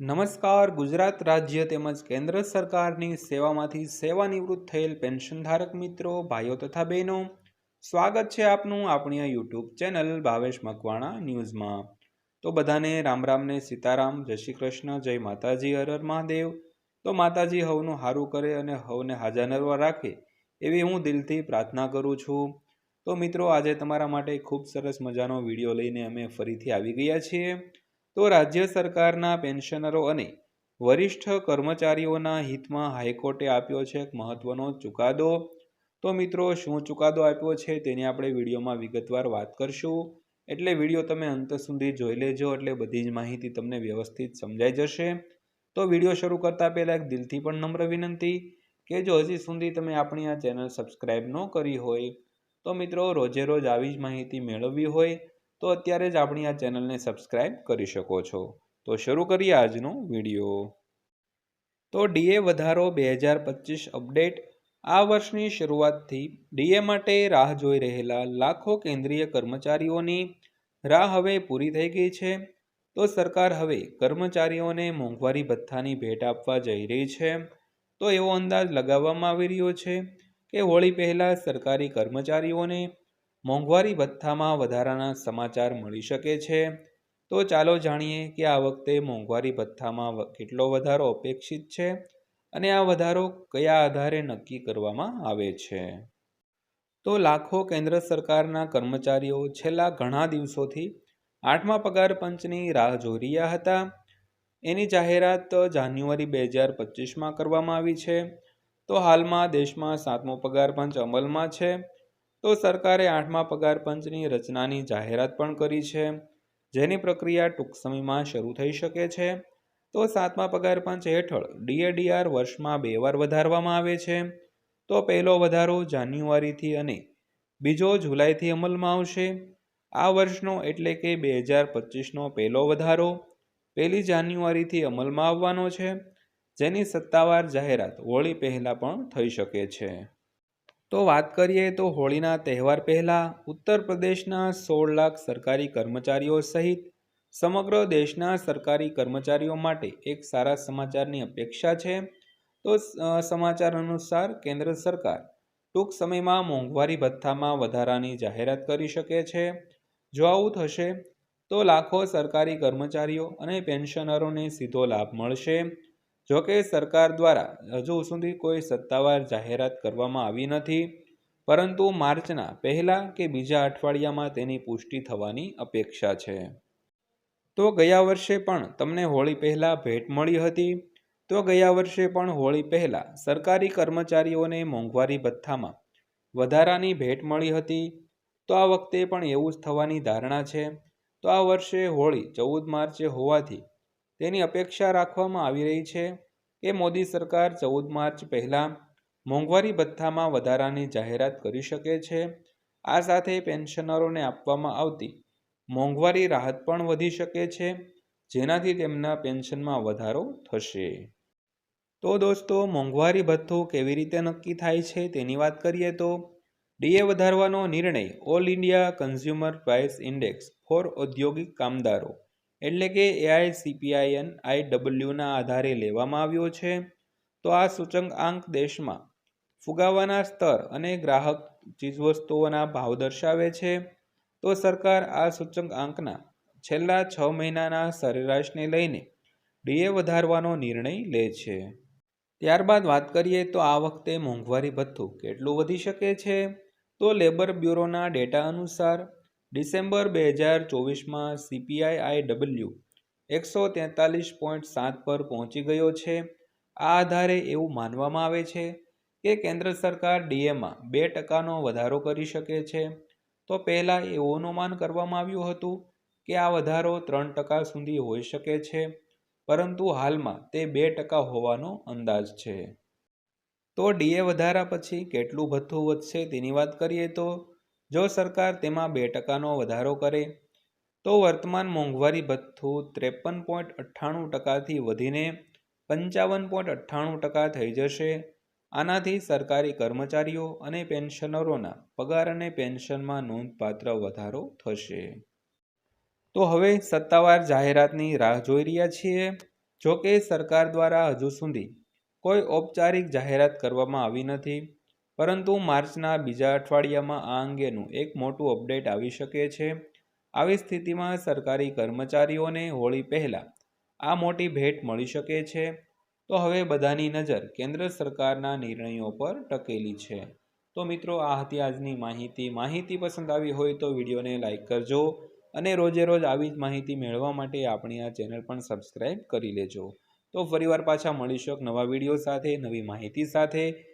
નમસ્કાર, ગુજરાત રાજ્ય તેમજ કેન્દ્ર સરકારની સેવામાંથી સેવાનિવૃત્ત થયેલ પેન્શનધારક મિત્રો, ભાઈઓ તથા બહેનો, સ્વાગત છે આપનું આપણી યુટ્યુબ ચેનલ ભાવેશ મકવાણા ન્યૂઝમાં. તો બધાને રામ રામને સીતારામ, જય શ્રી કૃષ્ણ, જય માતાજી, હર હર મહાદેવ. તો માતાજી હવનું સારું કરે અને હવને હાજાનરવા રાખે એવી હું દિલથી પ્રાર્થના કરું છું. તો મિત્રો, આજે તમારા માટે ખૂબ સરસ મજાનો વીડિયો લઈને અમે ફરીથી આવી ગયા છીએ. તો રાજ્ય સરકારના પેન્શનરો અને વરિષ્ઠ કર્મચારીઓના હિતમાં હાઈકોર્ટે આપ્યો છે એક મહત્વનો ચુકાદો. તો મિત્રો, શું ચુકાદો આપ્યો છે તેની આપણે વિડીયોમાં વિગતવાર વાત કરશું. એટલે વીડિયો તમે અંત સુધી જોઈ લેજો, એટલે બધી જ માહિતી તમને વ્યવસ્થિત સમજાઈ જશે. તો વીડિયો શરૂ કરતાં પહેલાં એક દિલથી પણ નમ્ર વિનંતી કે જો હજી સુધી તમે આપણી આ ચેનલ સબસ્ક્રાઈબ ન કરી હોય, તો મિત્રો રોજે રોજ આવી જ માહિતી મેળવવી હોય. તો અત્યારે જ આપણી આ ચેનલને સબસ્ક્રાઈબ કરી શકો છો. તો શરૂ કરીએ આજનો વીડિયો. તો ડીએ વધારો બે હજાર પચીસ અપડેટ. આ વર્ષની શરૂઆતથી ડીએ માટે રાહ જોઈ રહેલા લાખો કેન્દ્રીય કર્મચારીઓની રાહ હવે પૂરી થઈ ગઈ છે. તો સરકાર હવે કર્મચારીઓને મોંઘવારી ભથ્થાની ભેટ આપવા જઈ રહી છે. તો એવો અંદાજ લગાવવામાં આવી રહ્યો છે કે હોળી પહેલાં સરકારી કર્મચારીઓને મોંઘવારી ભથ્થામાં વધારાના સમાચાર મળી શકે છે. તો ચાલો જાણીએ કે આ વખતે મોંઘવારી ભથ્થામાં કેટલો વધારો અપેક્ષિત છે અને આ વધારો કયા આધારે નક્કી કરવામાં આવે છે? તો લાખો કેન્દ્ર સરકારના કર્મચારીઓ છેલ્લા ઘણા દિવસોથી આઠમા પગાર પંચની રાહ જોઈ રહ્યા હતા. એની જાહેરાત જાન્યુઆરી બે હજાર પચીસમાં કરવામાં આવી છે. તો હાલમાં દેશમાં સાતમો પગાર પંચ અમલમાં છે. તો સરકારે આઠમા પગાર પંચની રચનાની જાહેરાત પણ કરી છે. જેની પ્રક્રિયા ટૂંક સમયમાં શરૂ થઈ શકે છે. તો સાતમા પગાર પંચ હેઠળ ડીએડીઆર વર્ષમાં બે વાર વધારવામાં આવે છે. તો પહેલો વધારો જાન્યુઆરીથી અને બીજો જુલાઈથી અમલમાં આવશે. આ વર્ષનો એટલે કે બે હજાર પચીસનો પહેલો વધારો પહેલી જાન્યુઆરીથી અમલમાં આવવાનો છે. જેની સત્તાવાર જાહેરાત હોળી પહેલાં પણ થઈ શકે છે. તો વાત કરીએ તો હોળીના તહેવાર પહેલાં ઉત્તર પ્રદેશના સોળ લાખ સરકારી કર્મચારીઓ સહિત સમગ્ર દેશના સરકારી કર્મચારીઓ માટે એક સારા સમાચારની અપેક્ષા છે. તો સમાચાર અનુસાર કેન્દ્ર સરકાર ટૂંક સમયમાં મોંઘવારી ભથ્થામાં વધારાની જાહેરાત કરી શકે છે. જો આવું થશે, તો લાખો સરકારી કર્મચારીઓ અને પેન્શનરોને સીધો લાભ મળશે. જોકે સરકાર દ્વારા હજુ સુધી કોઈ સત્તાવાર જાહેરાત કરવામાં આવી નથી, પરંતુ માર્ચના પહેલા કે બીજા અઠવાડિયામાં તેની પુષ્ટિ થવાની અપેક્ષા છે. તો ગયા વર્ષે પણ તમને હોળી પહેલાં ભેટ મળી હતી, તો ગયા વર્ષે પણ હોળી પહેલાં સરકારી કર્મચારીઓને મોંઘવારી ભથ્થામાં વધારાની ભેટ મળી હતી, તો આ વખતે પણ એવું જ થવાની ધારણા છે. તો આ વર્ષે હોળી ચૌદ માર્ચે હોવાથી તેની અપેક્ષા રાખવામાં આવી રહી છે કે મોદી સરકાર ચૌદ માર્ચ પહેલાં મોંઘવારી ભથ્થામાં વધારાની જાહેરાત કરી શકે છે. આ સાથે પેન્શનરોને આપવામાં આવતી મોંઘવારી રાહત પણ વધી શકે છે, જેનાથી તેમના પેન્શનમાં વધારો થશે. તો દોસ્તો, મોંઘવારી ભથ્થું કેવી રીતે નક્કી થાય છે તેની વાત કરીએ તો ડીએ વધારવાનો નિર્ણય all India consumer price index for ઔદ્યોગિક કામદારો એટલે કે એઆઈસીપીઆઈએન આઈડબલ્યુના આધારે લેવામાં આવ્યો છે. તો આ સૂચકાંક દેશમાં ફુગાવાના સ્તર અને ગ્રાહક ચીજવસ્તુઓના ભાવ દર્શાવે છે. તો સરકાર આ સૂચકાંકના છેલ્લા છ મહિનાના સરેરાશને લઈને ડીએ વધારવાનો નિર્ણય લે છે. ત્યારબાદ વાત કરીએ તો આ વખતે મોંઘવારી ભથ્થું કેટલું વધી શકે છે? તો લેબર બ્યુરોના ડેટા અનુસાર ડિસેમ્બર બે હજાર ચોવીસમાં સીપીઆઈ આઈ ડબલ્યુ એકસો તેતાલીસ પોઈન્ટ સાત પર પહોંચી ગયો છે. આ આધારે એવું માનવામાં આવે છે કે કેન્દ્ર સરકાર ડીએમાં બે ટકાનો વધારો કરી શકે છે. તો પહેલાં એવું અનુમાન કરવામાં આવ્યું હતું કે આ વધારો ત્રણ ટકા સુધી હોઈ શકે છે, પરંતુ હાલમાં તે બે ટકા હોવાનો અંદાજ છે. તો ડીએ વધારા પછી કેટલું ભથ્થું વધશે તેની વાત કરીએ તો જો સરકાર તેમાં બે ટકાનો વધારો કરે, તો વર્તમાન મોંઘવારી ભથ્થું ત્રેપન પોઈન્ટ અઠ્ઠાણું ટકાથી વધીને પંચાવન પોઈન્ટ અઠ્ઠાણું ટકા થઈ જશે. આનાથી સરકારી કર્મચારીઓ અને પેન્શનરોના પગાર અને પેન્શનમાં નોંધપાત્ર વધારો થશે. તો હવે સત્તાવાર જાહેરાતની રાહ જોઈ રહ્યા છીએ. જો કે સરકાર દ્વારા હજુ સુધી કોઈ ઔપચારિક જાહેરાત કરવામાં આવી નથી. પરંતુ માર્ચના બીજા અઠવાડિયામાં આ અંગેનું એક મોટું અપડેટ આવી શકે છે. આવી સ્થિતિમાં સરકારી કર્મચારીઓને હોળી પહેલાં આ મોટી ભેટ મળી શકે છે. તો હવે બધાની નજર કેન્દ્ર સરકારના નિર્ણયો પર ટકેલી છે. તો મિત્રો, આ હતી આજની માહિતી. માહિતી પસંદ આવી હોય તો વિડીયોને લાઇક કરજો અને રોજે રોજ આવી જ માહિતી મેળવવા માટે આપણી આ ચેનલ પણ સબસ્ક્રાઈબ કરી લેજો. તો ફરીવાર પાછા મળીશું એક નવા વીડિયો સાથે, નવી માહિતી સાથે.